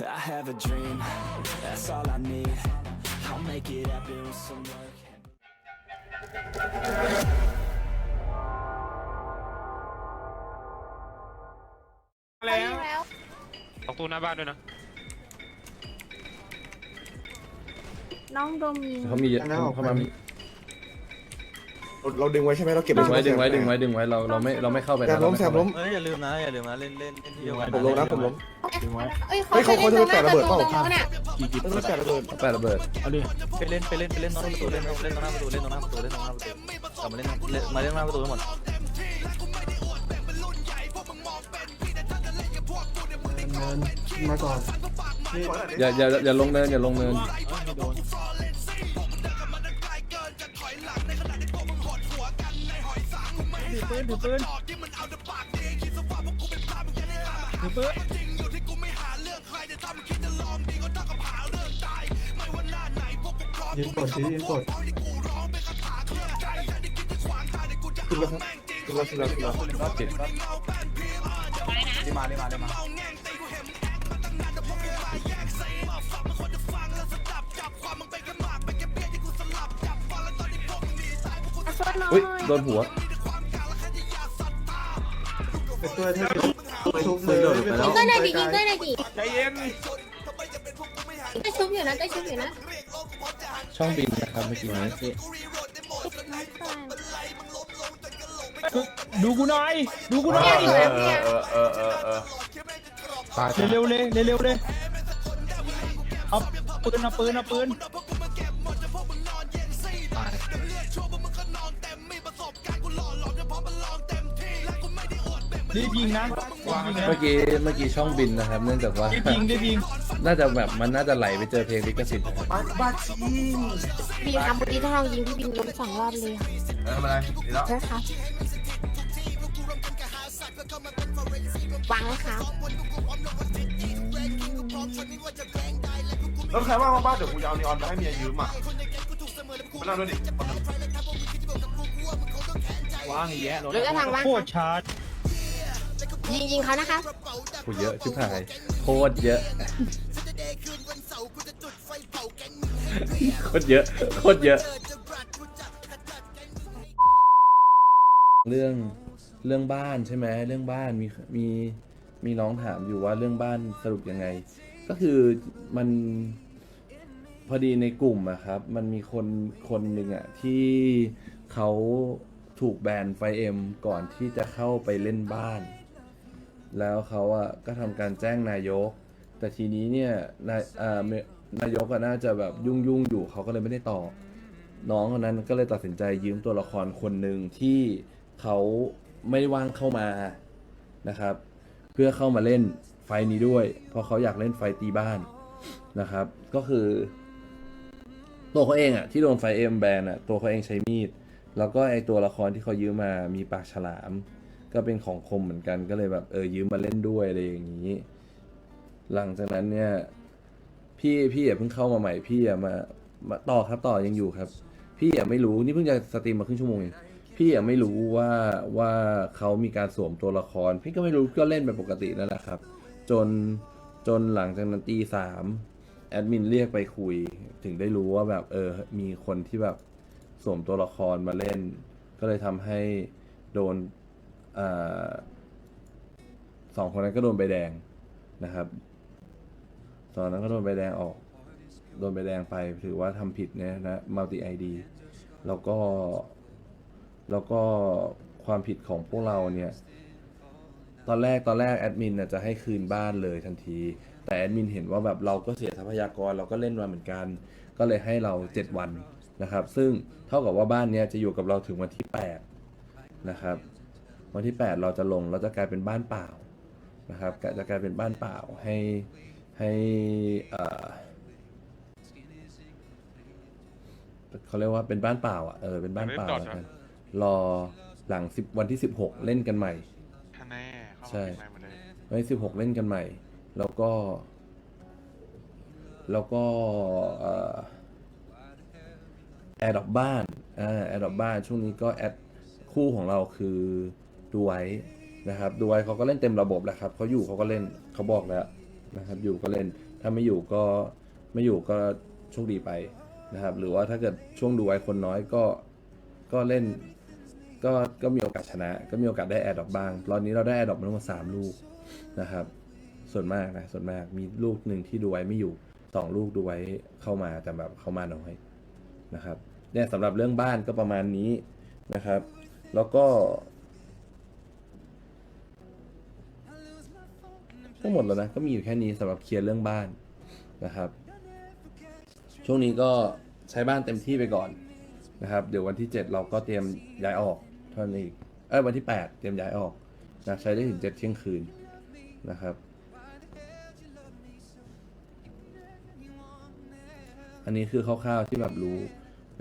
I have a dream, that's all I need. I'll make it happen with some work. แล้วแล้วล็อกตู้หน้าบ้านด้วยนะน้องโดมิเขามีเยอะอันนั้นออกเขามาไปมีเราเราดึงไว้ใช่ไหมเราเก็บดึงไว้ใช่ดึงหไว้ดึงไว้ดึงไว้เราเราไม่เราไม่เข้าไปแซนะมล้มแซมล้มเอ้ยอย่าลืมนะอย่าลืมนะเล่นเล่นเล่นที่เดียวกันผมล้มนะผมล้ม เอ้ยเฮ้ยเขาเขาจะแปะระเบิดเปล่า ตรงเนี่ยเออแปะระเบิดแปะระเบิดไปเล่นไปเล่นไปเล่นตรงหน้าประตูเล่นเล่นตรงหน้าประตูเล่นตรงหน้าประตูเล่นตรงหน้าประตูกลับมาเล่นเล่นมาเล่นหน้าประตูทั้งหมดมาก่อนอย่าอย่าอย่าลงเนินอย่าลงเนิน ยืนกดยืนกดขึ้นแล้วครับขึ้นแล้วขึ้นแล้วขึ้นแล้วรีมารีมารีมาช่วยน้องอุ้ยหน่อยโดนหัวไปช่วยเธอไปทุบเลยไปแล้วยิงเต้ยหน่อยดิยิงเต้ยหน่อยดิใจเย็นเต้ยชุบอยู่นะเต้ยชุบอยู่นะ ช่องบินนะครับเมื่อกี้นี้ดูกูหน่อย ดูกูหน่อยเนี่ยอยู่นะเนี่ยตายเร็วๆเลยเร็วๆเลยเอาปืนเอาปืนเอาปืนรีบยิงนะรีบยิงนะเมื่อกี้เมื่อกี้ช่องบินนะครับ เนื่องจากว่ารีบยิงรีบยิง น่าจะแบบมันน่าจะไหลไปเจอเพลงลิขสิทธิ์นะครับบ้าบ้าจริงบินทำบุรีถ้าเรายิงพี่บินล้มสองรอบเลยค่ะทำอะไรดีแล้วนะคะวางไว้ครับแล้วใครว่างบ้านเดี๋ยวกูจะเอานีออนไปให้เมียยืมอะมานั่งด้วยดิวางอีกแยะรถหรือจะทางว่างโคตรชาร์จยิงยิงเขานะคะ กูเยอะชิบหายโคตรเยอะ โคตรเยอะโคตรเยอะ เรื่องเรื่องบ้านใช่ไหมเรื่องบ้านมีมีมีน้องถามอยู่ว่าเรื่องบ้านสรุปยังไง ก็คือมันพอดีในกลุ่มอะครับ มันมีคนคนหนึ่งอะที่เขาถูกแบนไฟเอ็มก่อนที่จะเข้าไปเล่นบ้าน แล้วเขาอะก็ทำการแจ้งนายก แต่ทีนี้เนี่ยนายอ่าเนายกก็น่าจะแบบยุ่งยุ่งอยู่เขาก็เลยไม่ได้ตอบน้องคนนั้นก็เลยตัดสินใจยืมตัวละครคนหนึ่งที่เขาไม่ว่างเข้ามานะครับ เพื่อเข้ามาเล่นไฟนี้ด้วย เพราะเขาอยากเล่นไฟตีบ้านนะครับ ก็คือตัวเขาเองอะที่โดนไฟเอ็มแบนอะตัวเขาเองใช้มีด แล้วก็ไอตัวละครที่เขายืมมามีปากฉลาม ก็เป็นของคมเหมือนกันก็เลยแบบเออยืมมาเล่นด้วยอะไรอย่างนี้ หลังจากนั้นเนี่ย พี่พี่อย่าเพิ่งเข้ามาใหม่พี่อย่ามามาต่อครับต่อยังอยู่ครับ พี่อย่าไม่รู้นี่เพิ่งจะสตรีมมาครึ่งชั่วโมงเองพี่อย่าไม่รู้ว่าว่าเขามีการสวมตัวละคร พี่ก็ไม่รู้ก็เล่นแบบปกตินั่นแหละครับ จนจนหลังจากนั้นตีสามแอดมินเรียกไปคุย ถึงได้รู้ว่าแบบเออมีคนที่แบบสวมตัวละครมาเล่น ก็เลยทำให้โดนอสองคนนั้นก็โดนใบแดงนะครับ ตอนนั้นก็โดนใบแดงออก โดนใบแดงไปถือว่าทำผิดเนี่ยนะมัลติไอดีแล้วก็ แล้วก็ความผิดของพวกเราเนี่ย ตอนแรกตอนแรกแอดมินจะให้คืนบ้านเลยทันที แต่แอดมินเห็นว่าแบบเราก็เสียทรัพยากรเราก็เล่นมาเหมือนกัน ก็เลยให้เรา 7 วันนะครับ ซึ่งเท่ากับว่าบ้านเนี้ยจะอยู่กับเราถึงวันที่ 8 นะครับ วันที่ 8 เราจะลงเราจะกลายเป็นบ้านเปล่านะครับจะกลายเป็นบ้านเปล่าให้ ให้เอ่อเขาเรียกว่าเป็นบ้านเปล่าอะเออเป็นบ้านเปล่าแล้วกันรอหลังสิบวันที่สิบหกเล่นกันใหม่ ท่านแน่เข้าใช่มาใหม่หมดเลยวันที่สิบหกเล่นกันใหม่ แล้วก็ แล้วก็แอดดอกบ้านอ่าแอดดอกบ้านช่วงนี้ก็แอดคู่ของเราคือดูไว้นะครับดูไว้เขาก็เล่นเต็มระบบแล้วครับเขาอยู่เขาก็เล่นเขาบอกแล้ว นะครับ อยู่ก็เล่น ถ้าไม่อยู่ก็ไม่อยู่ก็โชคดีไปนะครับ หรือว่าถ้าเกิดช่วงดูไอคนน้อยก็ก็เล่น ก็ก็มีโอกาสชนะ ก็มีโอกาสได้แอดดอกบ้างตอนนี้เราได้แอดดอกมาทั้งหมดสามลูกนะครับ ส่วนมากนะส่วนมากมีลูกหนึ่งที่ดูไว้ไม่อยู่สองลูกดูไว้เข้ามาแต่แบบเข้ามาน้อยนะครับเนี่ยสำหรับเรื่องบ้านก็ประมาณนี้นะครับ แล้วก็ ทั้งหมดแล้วนะ ก็มีอยู่แค่นี้สำหรับเคลียร์เรื่องบ้านนะครับ ช่วงนี้ก็ใช้บ้านเต็มที่ไปก่อนนะครับ เดี๋ยววันที่ 7 เราก็เตรียมย้ายออกเท่านั้เอ้ยวันที่ 8 เตรียมย้ายออกนะใช้ได้ถึง7เที่ยงคืนนะครับ อันนี้คือคร่าวๆที่แบบรู้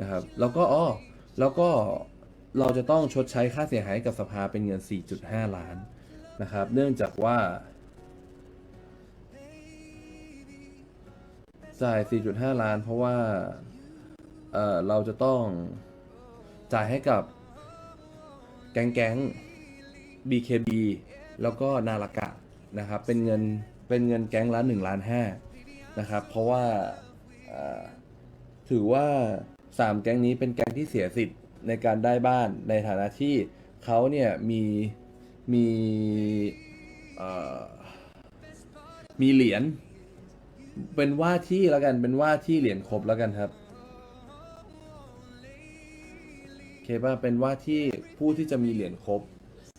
นะครับ แล้วก็อ้อแล้วก็เราจะต้องชดใช้ค่าเสียหายกับสภาเป็นเงิน 4.5 ล้านนะครับ เนื่องจากว่า จ่าย 4.5 ล้าน เพราะว่า เอ่อเราจะต้องจ่ายให้กับแก๊งแก๊ง BKB แล้วก็นาฬกะนะครับ เป็นเงิน เป็นเงินแก๊งละ1ล้าน5นะครับ เพราะว่าถือว่า 3 แก๊งนี้เป็นแก๊งที่เสียสิทธิ์ในการได้บ้านในฐานะที่เขาเนี่ยมีมีมีเหรียญ เป็นว่าที่แล้วกันเป็นว่าที่เหรียญครบแล้วกันครับโอเคป่ะเป็นว่าที่ผู้ที่จะมีเหรียญครบ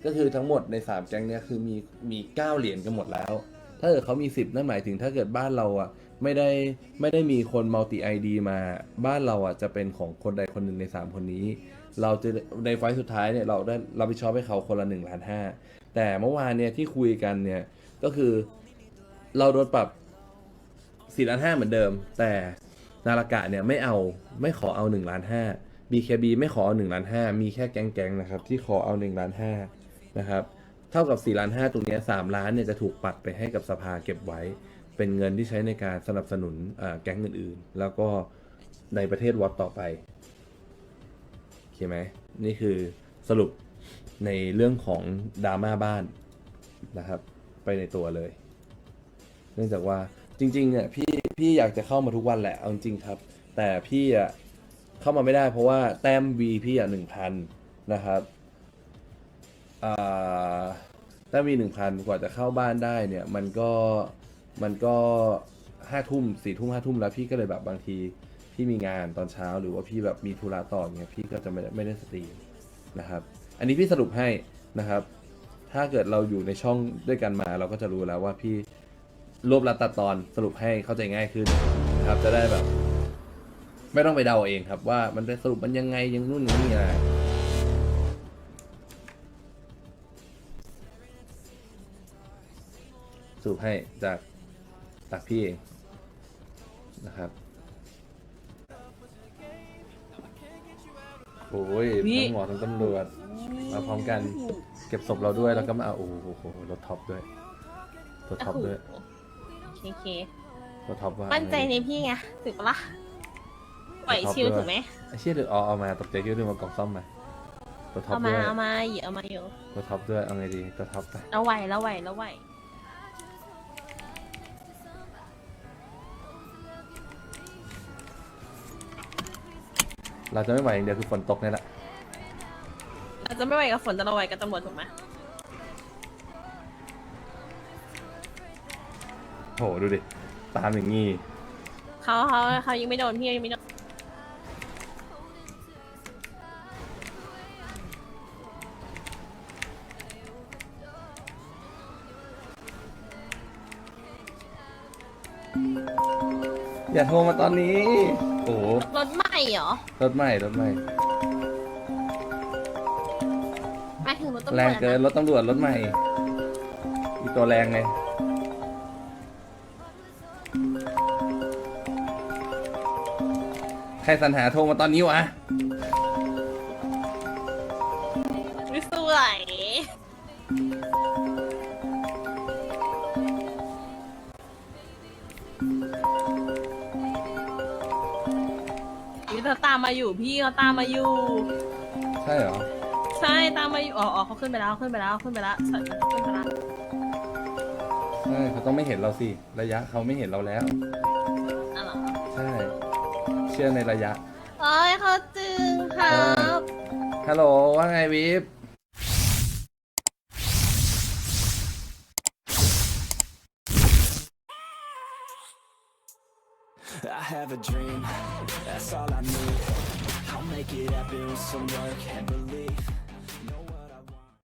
ก็คือทั้งหมดในสามแก๊งเนี้ยคือมีมีเก้าเหรียญกันหมดแล้ว ถ้าเกิดเขามีสิบนั่นหมายถึงถ้าเกิดบ้านเราอะไม่ได้ไม่ได้มีคนมัลติไอดีมาบ้านเราอะจะเป็นของคนใดคนหนึ่งในสามคนนี้ เราจะในไฟล์สุดท้ายเนี่ยเราได้รับผิดชอบให้เขาคนละหนึ่งล้านห้าแต่เมื่อวานเนี่ยที่คุยกันเนี่ยก็คือเราโดนปรับ สี่ล้านห้าเหมือนเดิม แต่นาฬกะเนี่ยไม่เอาไม่ขอเอาหนึ่งล้านห้า BKB ไม่ขอเอาหนึ่งล้านห้ามีแค่แก๊งๆนะครับที่ขอเอาหนึ่งล้านห้านะครับเท่ากับสี่ล้านห้าตรงนี้สามล้านเนี่ยจะถูกปัดไปให้กับสภาเก็บไว้ เป็นเงินที่ใช้ในการสนับสนุนอ่าแก๊งอื่นๆ แล้วก็ในประเทศวอตต่อไปโอเคไหมนี่คือสรุปในเรื่องของดราม่าบ้านนะครับ ไปในตัวเลย เนื่องจากว่า จริงๆเนี่ยพี่พี่อยากจะเข้ามาทุกวันแหละเอาจริงๆครับ แต่พี่อะเข้ามาไม่ได้เพราะว่าแต้ม V พี่อะหนึ่งพันนะครับอ่าแต้ม V หนึ่งพันกว่าจะเข้าบ้านได้เนี่ย มันก็มันก็ห้าทุ่มสี่ทุ่มห้าทุ่มแล้วพี่ก็เลยแบบบางที พี่มีงานตอนเช้าหรือว่าพี่แบบมีธุระต่อเนี่ยพี่ก็จะไม่ได้ไม่ได้สตรีมนะครับ อันนี้พี่สรุปให้นะครับ ถ้าเกิดเราอยู่ในช่องด้วยกันมาเราก็จะรู้แล้วว่าพี่ รวบรัดตัดตอนสรุปให้เข้าใจง่ายขึ้นนะครับ จะได้แบบ ไม่ต้องไปเดาเองครับ ว่ามันเป็นสรุปมันยังไงยังนู่นยังนี่อะไรสรุปให้จากจากพี่เองนะครับโอ้ยทั้งหมอทั้งตำรวจ มาพร้อมกัน เก็บศพเราด้วยแล้วก็มาเอาโอ้โหรถท็อปด้วยรถท็อปด้วย โอ เครถท็อปว่ามั่นใจในพี่ไงถูกปะล่ะปล่อยชิลถูกไหมไอ้เชี่ยเดี๋ยวเอาเอามาตกใจคิดว่าเรื่องมากล่องซ่อมมารถท็อปเอามาด้วยเอามาอยู่เอามาอยู่รถท็อปด้วยเอาไงดีรถท็อปไปแล้วไหวแล้วไหวแล้วไหวเราจะไม่ไหวอย่างเดียวคือฝนตกนี่แหละเราจะไม่ไหวกับฝนแต่เราไหวกับตำรวจถูกไหม โหดูดิ ตามอย่างงี้ เขาเขาเขายังไม่โดนพี่ยังไม่โดนอย่าโทรมาตอนนี้ โอ้โหรถใหม่เหรอรถใหม่รถใหม่หมายถึงรถตำรวจแรงเกินอะรถตำรวจรถใหม่มีตัวแรงไง ใครสรรหาโทรมาตอนนี้วะไม่สวยพี่เขาตามมาอยู่พี่เขาตามมาอยู่ ใช่เหรอ ใช่ตามมาอยู่ อ๋ออ๋อเขาขึ้นไปแล้วขึ้นไปแล้วขึ้นไปแล้วใช่เขาขึ้นไปแล้ว ใช่เขาต้องไม่เห็นเราสิ ระยะเขาไม่เห็นเราแล้วอ๋อเหรอใช่ เชื่อในระยะโอ้ยเขาจึงครับฮัลโหลว่าไงวิฟ